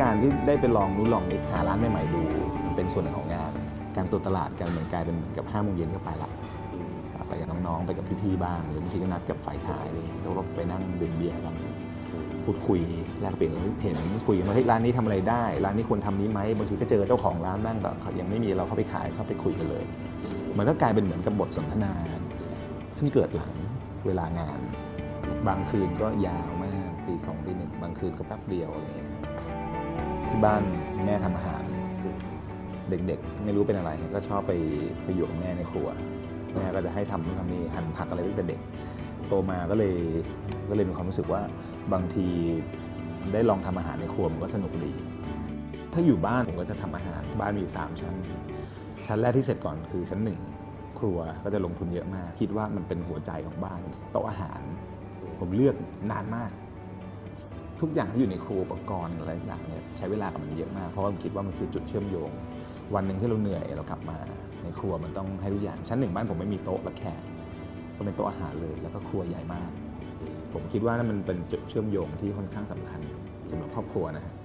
การที่ได้ไปลองนู้ลองหาร้านใหม่ๆดูมันเป็นส่วนหนึ่งของงาน การตรวตลาดกันเหมือนกลายเป็นกับห้าโมงเย็นก็ไปละไปกับน้องๆไปกับพี่ๆบ้างหรือบางทีก็นัดกับฝ่ายขายเลยแล้วก็ไปนั่งดื่มเบียร์กันพูดคุยแลกเปลี่ยนเห็นคุยกันว่าเฮ้ยร้านนี้ทำอะไรได้ ร้านนี้ควรทำนี้ไหมบางทีก็เจอเจ้าของร้านบ้างก็เขายังไม่มีเราเข้าไปขายเข้าไปคุยกันเลย มันก็กลายเป็นเหมือนกับบทสนทนา ซึ่งเกิดหลังเวลางาน บางคืนก็ยาวมากตีสองตีหนึ่งบางคืนก็แป๊บเดียวอะไรเงี้ย ที่บ้านแม่ทำอาหาร เด็กๆ ไม่รู้เป็นอะไรก็ชอบไปไปอยู่กับแม่ในครัวแม่ก็จะให้ทำนู่นทำนี่หั่นผักอะไรตั้งแต่เด็ก โตมาก็เลยก็เลยมีความรู้สึกว่าบางทีได้ลองทำอาหารในครัวมันก็สนุกดี ถ้าอยู่บ้านผมก็จะทำอาหารบ้านมีอยู่สามชั้น ชั้นแรกที่เสร็จก่อนคือชั้นหนึ่งครัวก็จะลงทุนเยอะมาก คิดว่ามันเป็นหัวใจของบ้านโต๊ะอาหาร ผมเลือกนานมาก ทุกอย่างที่อยู่ในครัวอุปกรณ์อะไรต่างเนี่ยใช้เวลากับมันเยอะมาก เพราะว่าผมคิดว่ามันคือจุดเชื่อมโยง วันหนึ่งที่เราเหนื่อยเรากลับมาในครัวมันต้องให้ทุกอย่างชั้นหนึ่งบ้านผมไม่มีโต๊ะและแขกก็เป็นโต๊ะอาหารเลยแล้วก็ครัวใหญ่มาก ผมคิดว่านั่นมันเป็นจุดเชื่อมโยงที่ค่อนข้างสำคัญสำหรับครอบครัวนะฮะ